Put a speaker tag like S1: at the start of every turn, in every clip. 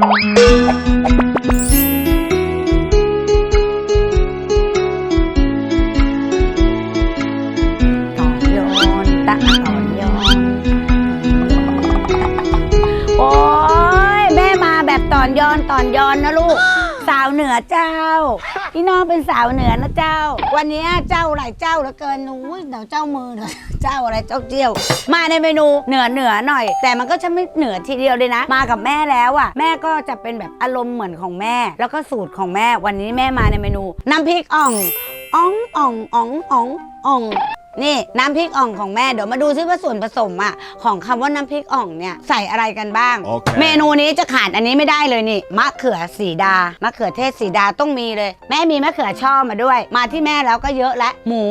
S1: ต่ สาวเหนือนะเจ้า วันนี้เจ้าหลายเจ้าเหลือเกินหนูเดี๋ยวเจ้ามือเดี๋ยวเจ้าอะไรเจ้าเจียว มาในเมนูเหนือเหนือหน่อย แต่มันก็จะไม่เหนือทีเดียวเลยนะ มากับแม่แล้วอะแม่ก็จะเป็นแบบอารมณ์เหมือนของแม่ แล้วก็สูตรของแม่วันนี้แม่มาในเมนู น้ำพริกอ่องอ่องอ่องอ่องอ่องอ่อง นี่น้ำพริกอ่องของแม่เดี๋ยวมาดูซิว่าส่วนผสมอะของคำว่าน้ำพริกอ่องเนี่ยใส่อะไรกันบ้าง
S2: โอเค
S1: เมนูนี้จะขาดอันนี้ไม่ได้เลยนี่มะเขือสีดามะเขือเทศสีดาต้องมีเลย แม่มีมะเขือช่อมาด้วย มาที่แม่แล้วก็เยอะและหมู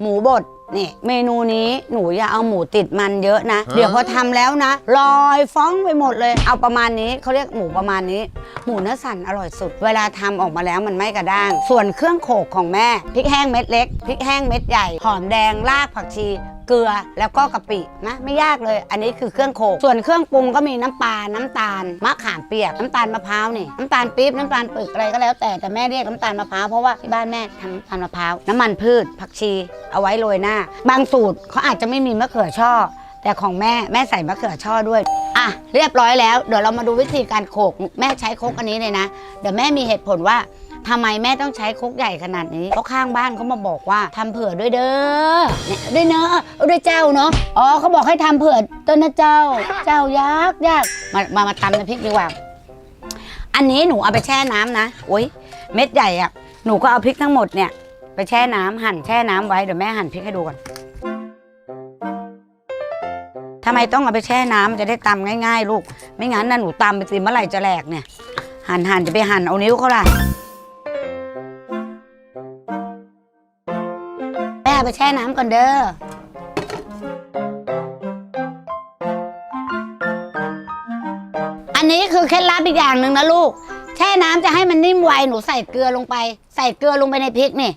S1: หมูบด นี่เมนูนี้หนูอย่าเอาหมูติดมันเยอะนะ เดี๋ยวพอทำแล้วนะ ลอยฟ้องไปหมดเลย เอาประมาณนี้เขาเรียกหมูประมาณนี้ หมูเนื้อสันอร่อยสุด เวลาทำออกมาแล้วมันไม่กระด้าง ส่วนเครื่องโขกของแม่พริกแห้งเม็ดเล็กพริกแห้งเม็ดใหญ่หอมแดงรากผักชี เกลือแล้วก็กะปินะไม่ยากเลย อันนี้คือเครื่องโขกส่วนเครื่องปรุงก็มีน้ำปลาน้ำตาลมะขามเปียกน้ำตาลมะพร้าวนี่น้ำตาลปี๊บน้ำตาลปึกอะไรก็แล้ว แต่แต่แม่เรียกน้ำตาลมะพร้าวเพราะว่าที่บ้านแม่ทำน้ำตาลมะพร้าวน้ำมันพืช ผักชี เอาไว้โรยหน้า บางสูตรเขาอาจจะไม่มีมะเขือช่อ แต่ของแม่แม่ใส่มะเขือช่อด้วยอะเรียบร้อยแล้วเดี๋ยวเรามาดูวิธีการโขกแม่ใช้โคกอันนี้เลยนะ เดี๋ยวแม่มีเหตุผลว่า ทำไมแม่ต้องใช้คกใหญ่ขนาดนี้เพราะข้างบ้านเขามาบอกว่าทำเผื่อด้วยเด้อเนี่ยด้วยเนอะด้วยเจ้าเนาะอ๋อเขาบอกให้ทำเผื่อต้นนะเจ้า เจ้ายากยากมามามาตำน้ำพริกดีกว่า อันนี้หนูเอาไปแช่น้ำนะโอ้ยเม็ดใหญ่อะหนูก็เอาพริกทั้งหมดเนี่ยไปแช่น้ำหั่นแช่น้ำไว้เดี๋ยวแม่หั่นพริกให้ดูก่อนทำไมต้องเอาไปแช่น้ำจะได้ตำง่ายๆ ลูก ไม่งั้นน่ะหนูตำไปสิเมื่อไหร่จะแหลกเนี่ย หั่นหั่นจะไปหั่นเอานิ้วเขาล่ะ เอาไปแช่น้ำก่อนเด้ออันนี้คือเคล็ดลับอีกอย่างหนึ่งนะลูก แช่น้ำจะให้มันนิ่มไวหนูใส่เกลือลงไป ใส่เกลือลงไปในพริกนี่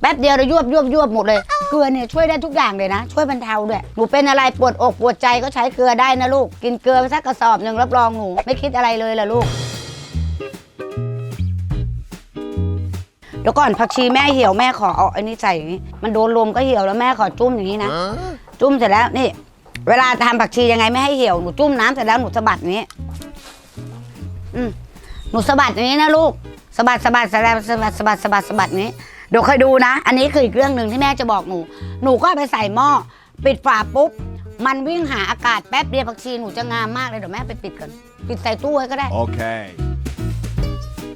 S1: แป๊บเดียวเรายวบยวบยวบหมดเลย เกลือเนี่ยช่วยได้ทุกอย่างเลยนะ ช่วยบรรเทาด้วยหนูเป็นอะไรปวดอกปวดใจก็ใช้เกลือได้นะลูก กินเกลือไปสักกระสอบหนึ่งรับรองหนู ไม่คิดอะไรเลยล่ะลูก เดี๋ยวก่อนผักชีแม่เหี่ยวแม่ขอเอาอันนี้ใส่อย่างนี้ มันโดนลมก็เหี่ยวแล้วแม่ขอจุ่มอย่างนี้นะ จุ่มเสร็จแล้วนี่ เวลาทำผักชียังไงไม่ให้เหี่ยวหนูจุ่มน้ำเสร็จแล้วหนูสะบัดอย่างนี้ อืมหนูสะบัดอย่างนี้นะลูกสะบัดสะบัดสะบัดสะบัดสะบัดสะบัดสะบัดอย่างนี้เดี๋ยวคอยดูนะ อันนี้คืออีกเรื่องหนึ่งที่แม่จะบอกหนู หนูก็เอาไปใส่หม้อปิดฝาปุ๊บ มันวิ่งหาอากาศแป๊บเดียวผักชีหนูจะงามมากเลยเดี๋ยวแม่ไปปิดก่อน ปิดใส่ตู้ไว้ก็ได้
S2: Okay.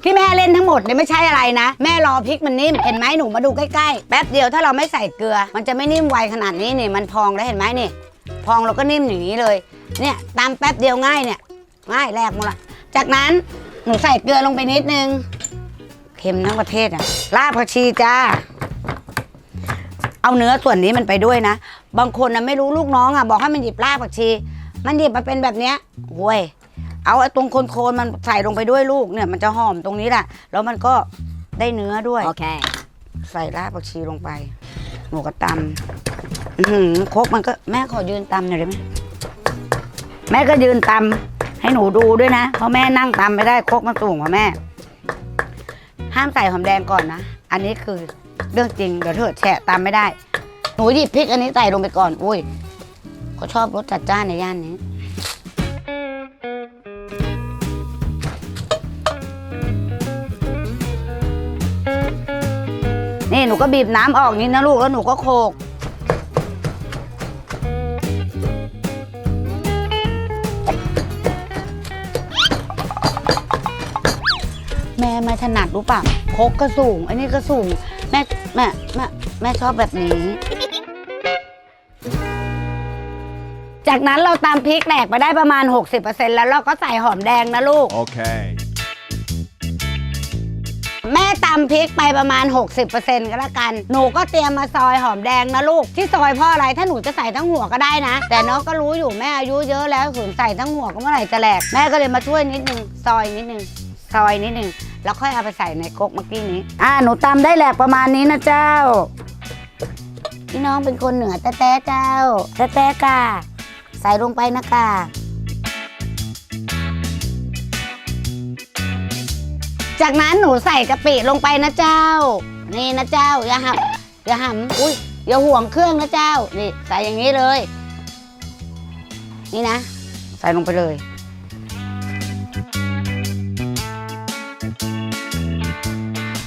S1: ที่แม่เล่นทั้งหมดเนี่ยไม่ใช่อะไรนะ แม่รอพริกมันนิ่ม เห็นไหมหนูมาดูใกล้ๆ แป๊บเดียวถ้าเราไม่ใส่เกลือ มันจะไม่นิ่มไวขนาดนี้นี่มันพองแล้วเห็นไหมนี่ พองเราก็นิ่มอย่างนี้เลย เนี่ยตามแป๊บเดียวง่ายเนี่ย ง่ายแรกหมดละ จากนั้นหนูใส่เกลือลงไปนิดนึง เค็มทั้งประเทศอะรากผักชีจ้า เอาเนื้อส่วนนี้มันไปด้วยนะ บางคนนะไม่รู้ลูกน้องอะบอกให้มันหยิบรากผักชี มันหยิบมาเป็นแบบเนี้ยโว้ย เอาไอ้ตรงโคนๆมันใส่ลงไปด้วยลูกเนี่ยมันจะหอมตรงนี้แหละแล้วมันก็ได้เนื้อด้วย
S3: Okay.
S1: ใส่รากผักชีลงไปหนูก็ตำอื้อหือครกมันก็แม่ขอยืนตำหน่อยได้ไหมแม่ก็ยืนตำให้หนูดูด้วยนะเพราะแม่นั่งตำไม่ได้ครกมันสูงกว่าแม่ ห้ามใส่หอมแดงก่อนนะอันนี้คือเรื่องจริงเดี๋ยวเธอแฉะตำไม่ได้ หนูหยิบพริกอันนี้ใส่ลงไปก่อน อุ้ยเขาชอบรสจัดจ้านในย่านนี้ หนูก็บีบน้ำออกนิดนะลูกแล้วหนูก็โขกแม่ไม่ถนัดรู้ป่ะโคกก็สูง อันนี้ก็สูง แม่แม่แม่แม่ชอบแบบนี้ จากนั้นเราตามพริกแหลกไปได้ประมาณ 60%แล้วเราก็ใส่หอมแดงนะลูก
S2: Okay.
S1: แม่ตำพริกไปประมาณ 60%ก็แล้วกัน หนูก็เตรียมมาซอยหอมแดงนะลูก ที่ซอยเพราะอะไรถ้าหนูจะใส่ทั้งหัวก็ได้นะ แต่น้องก็รู้อยู่แม่อายุเยอะแล้วขืนใส่ทั้งหัวก็เมื่อไหร่จะแหลกแม่ก็เลยมาช่วยนิดนึงซอยนิดนึงซอยนิดนึงแล้วค่อยเอาไปใส่ในครกเมื่อกี้นี้ อ่าหนูตำได้แหลกประมาณนี้นะเจ้าพี่น้องเป็นคนเหนือแต้ๆเจ้าแต้ๆกาใส่ลงไปนะกา จากนั้นหนูใส่กะปิลงไปนะเจ้า นี่นะเจ้าอย่าหับอย่าหำอุ้ยอย่าห่วงเครื่องนะเจ้า นี่ใส่อย่างนี้เลย นี่นะ ใส่ลงไปเลย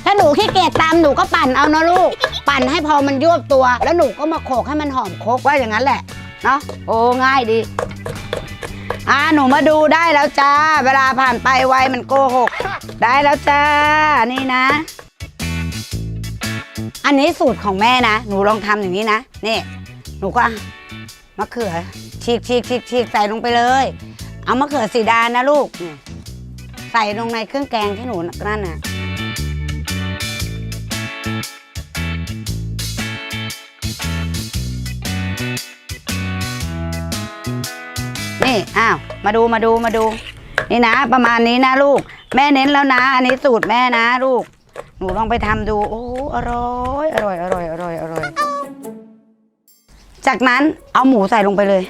S1: ถ้าหนูขี้เกียจตำหนูก็ปั่นเอานะลูก ปั่นให้พอมันยวบตัว แล้วหนูก็มาโขกให้มันหอมโคกว่าอย่างนั้นแหละ เนาะโอ้ง่ายดีอ่าหนูมาดูได้แล้วจ้า เวลาผ่านไปไวมันโกหก ได้แล้วจ้า นี่นะ อันนี้สูตรของแม่นะ หนูลองทำอย่างนี้นะ นี่ หนูก็มะเขือฉีกฉีกฉีกฉีกใส่ลงไปเลย เอามะเขือสีดานะลูก ใส่ลงในเครื่องแกงที่หนูนั่นน่ะนี่ อ้าว มาดูมาดูมาดู นี่นะ ประมาณนี้นะลูก แม่เน้นแล้วนะ อันนี้สูตรแม่นะลูก หนูลองไปทำดู โอ้อร่อยอร่อยอร่อยอร่อยอร่อย จากนั้นเอาหมูใส่ลงไปเลย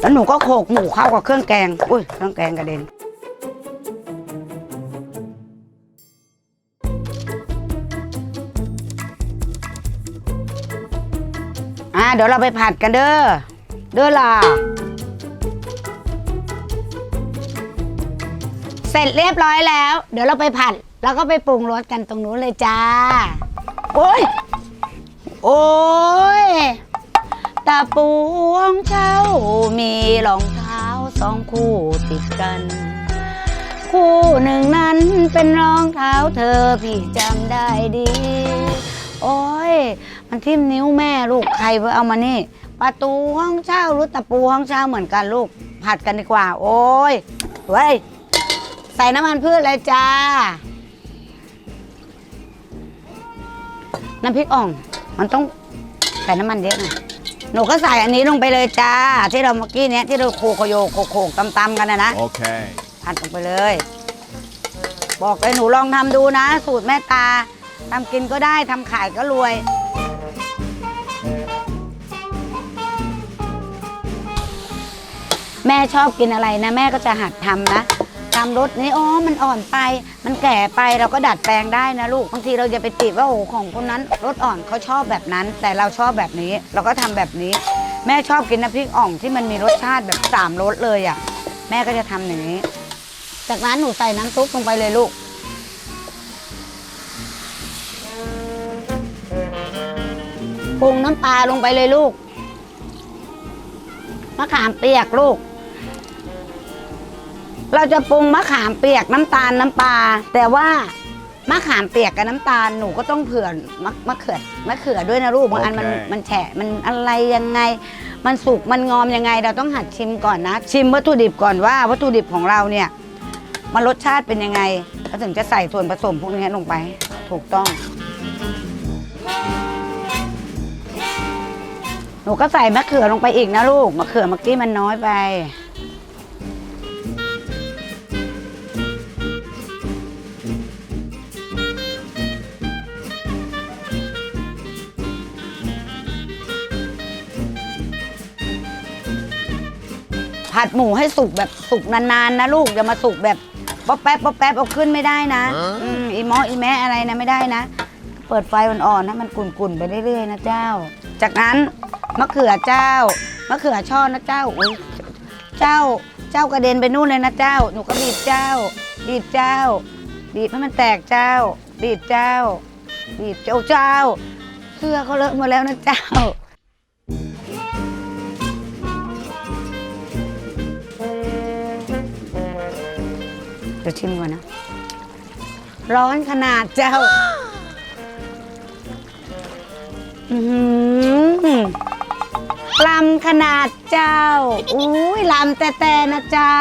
S1: แล้วหนูก็โขลกหมูเข้ากับเครื่องแกง อุ้ยเครื่องแกงกระเด็นอ่าเดี๋ยวเราไปผัดกันเด้อ เด้อล่ะ ร็จเรียบร้อยแล้ว เดี๋ยวเราไปผัด แล้วก็ไปปรุงรสกันตรงนู้นเลยจ้า โอ้ย โอ้ยตาปูของเจ้ามีรองเท้าสองคู่ติดกัน คู่หนึ่งนั้นเป็นรองเท้าเธอพี่จำได้ดี โอ้ย มันทิ่มนิ้วแม่ลูกใครไปเอามานี่ ประตูห้องเช่าหรือตะปูห้องเช่าเหมือนกันลูกผัดกันดีกว่า โอ้ยเว้ย ใส่น้ำมันพืชเลยจ้า น้ำพริกอ่อง มันต้องใส่น้ำมันเยอะหน่อยหนูก็ใส่อันนี้ลงไปเลยจ้า ที่เราเมื่อกี้เนี้ยที่เราโคโคโยโคโคกตำๆกันนะนะ
S2: Okay.
S1: ผัดลงไปเลย บอกเลยหนูลองทำดูนะ สูตรแม่ตาทำกินก็ได้ทำขายก็รวย แม่ชอบกินอะไรนะ แม่ก็จะหัดทำนะ ทำรสนี้อ๋อมันอ่อนไป มันแก่ไปเราก็ดัดแปลงได้นะลูกบางทีเราจะไปติดว่าโอ้ของคนนั้นรสอ่อนเขาชอบแบบนั้น แต่เราชอบแบบนี้ เราก็ทำแบบนี้ แม่ชอบกินน้ำพริกอ่องที่มันมีรสชาติแบบสามรสเลยอะแม่ก็จะทำอย่างนี้ จากนั้นหนูใส่น้ำซุปลงไปเลยลูกปรุงน้ำปลาลงไปเลยลูกมะขามเปียกลูก เราจะปรุงมะขามเปียกน้ำตาลน้ำปลาแต่ว่ามะขามเปียกกับน้ำตาลหนูก็ต้องเผื่อมะมะเขือมะเขือด้วยนะลูกบางอันมัน
S2: โอเค
S1: มันแฉะมันอะไรยังไง มันสุกมันงอมยังไง เราต้องหัดชิมก่อนนะ ชิมวัตถุดิบก่อนว่า วัตถุดิบของเราเนี่ยมันรสชาติเป็นยังไงแล้วถึงจะใส่ส่วนผสมพวกนี้ลงไป ถูกต้อง หนูก็ใส่มะเขือลงไปอีกนะลูกมะเขือเมื่อกี้มันน้อยไป ผัดหมูให้สุกแบบสุกนานๆนะลูกอย่ามาสุกแบบป๊อปแป๊บป๊อปแป๊บเอาขึ้นไม่ได้นะอืมอีหมออีแม่อะไรนะไม่ได้นะ เปิดไฟอ่อนๆให้มันกุ่นๆไปเรื่อยๆนะเจ้า จากนั้นมะเขือเจ้ามะเขือช่อนะเจ้าอุ้ยเจ้าเจ้ากระเด็นไปนู่นเลยนะเจ้า หนูก็บีบเจ้า บีบเจ้า บีบให้มันแตกเจ้า บีบเจ้า บีบเจ้าเจ้า เสื้อเขาเลอะหมดแล้วนะเจ้า เดี๋ยวชิมก่อนนะ ร้อนขนาดเจ้า อือหือลำขนาดเจ้า อุ้ยลำแต่แต่นะเจ้า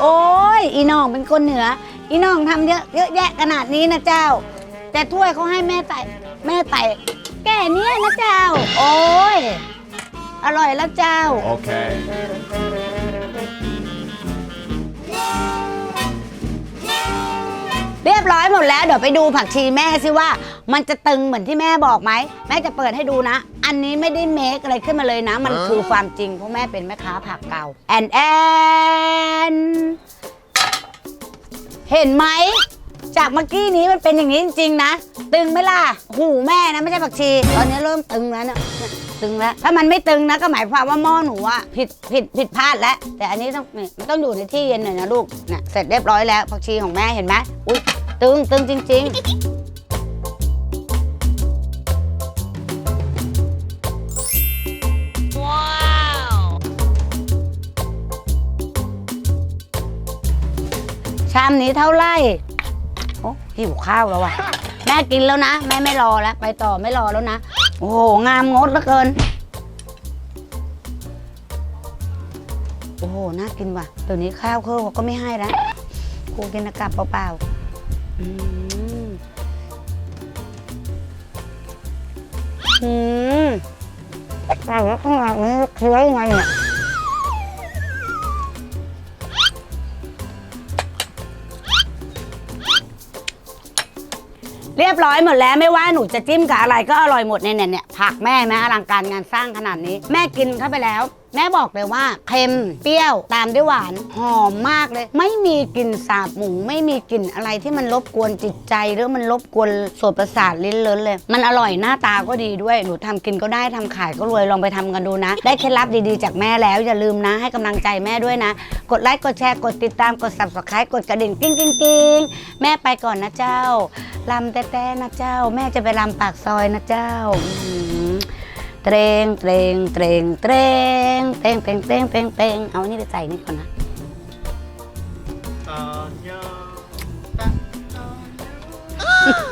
S1: โอ้ย อีน้องเป็นคนเหนือ อีน้องทำเยอะเยอะแยะขนาดนี้นะเจ้า แต่ถ้วยเขาให้แม่ไต่แม่ไต่แก่เนี้ยนะเจ้า โอ้ย อร่อยแล้วเจ้า
S2: Okay.
S1: ดแล้วเดี๋ยวไปดูผักชีแม่สิว่า มันจะตึงเหมือนที่แม่บอกไหมแม่จะเปิดให้ดูนะ อันนี้ไม่ได้เมคอะไรขึ้นมาเลยนะ มันคือความจริงเพราะแม่เป็นแม่ค้าผักเก่าแอนแอนเห็นไหมจากเมื่อกี้นี้มันเป็นอย่างนี้จริงๆนะ ตึงไหมล่ะหูแม่นะไม่ใช่ผักชี ตอนนี้เริ่มตึงแล้วเนี่ยเนี่ยตึงแล้วถ้ามันไม่ตึงนะก็หมายความว่าหม้อหนูอะผิดผิดผิดพลาดแล้ว แต่อันนี้ต้องนี่มันต้องอยู่ในที่เย็นหน่อยนะลูกเนี่ยเสร็จเรียบร้อยแล้วผักชีของแม่เห็นไหมอุ้ย ตึงตึงจริงๆชามนี้เท่าไหร่โอ้หิวข้าวแล้วว่ะ แม่กินแล้วนะ แม่ไม่รอแล้ว ไปต่อไม่รอแล้วนะ โอ้โห งามงดเหลือเกิน โอ้โห น่ากินว่ะเดี๋ยวนี้ข้าวเครื่องเขาก็ไม่ให้แล้วกูกินแต่กลับเปล่าๆ อืมอืมแต่ว่าข้างหลังนี้เคี้ยวยังไงเนี่ยเรียบร้อยหมดแล้วไม่ว่าหนูจะจิ้มกับอะไรก็อร่อยหมดเนี่ยเนี่ยเนี่ยผักแม่แม่อลังการงานสร้างขนาดนี้ แม่กินเข้าไปแล้ว แม่บอกเลยว่าเค็มเปรี้ยวตามด้วยหวานหอมมากเลย ไม่มีกลิ่นสาบหมู ไม่มีกลิ่นอะไรที่มันรบกวนจิตใจหรือมันรบกวนส่วนประสาทลิ้นเลินเลย มันอร่อยหน้าตาก็ดีด้วยหนูทำกินก็ได้ทำขายก็รวยลองไปทำกันดูนะ ได้เคล็ดลับดีๆจากแม่แล้วอย่าลืมนะ ให้กำลังใจแม่ด้วยนะ กดไลค์กดแชร์กดติดตามกด subscribe กดกระดิ่งกิ้งกิ้งกิ้งแม่ไปก่อนนะเจ้าลำแต่แต่นะเจ้า แม่จะไปลำปากซอยนะเจ้า เตรงเตรงเตรงเตรงเตรงเตรงเตรงเตรงเตรงเอานี่ไปใส่นี่ก่อนนะ
S2: อ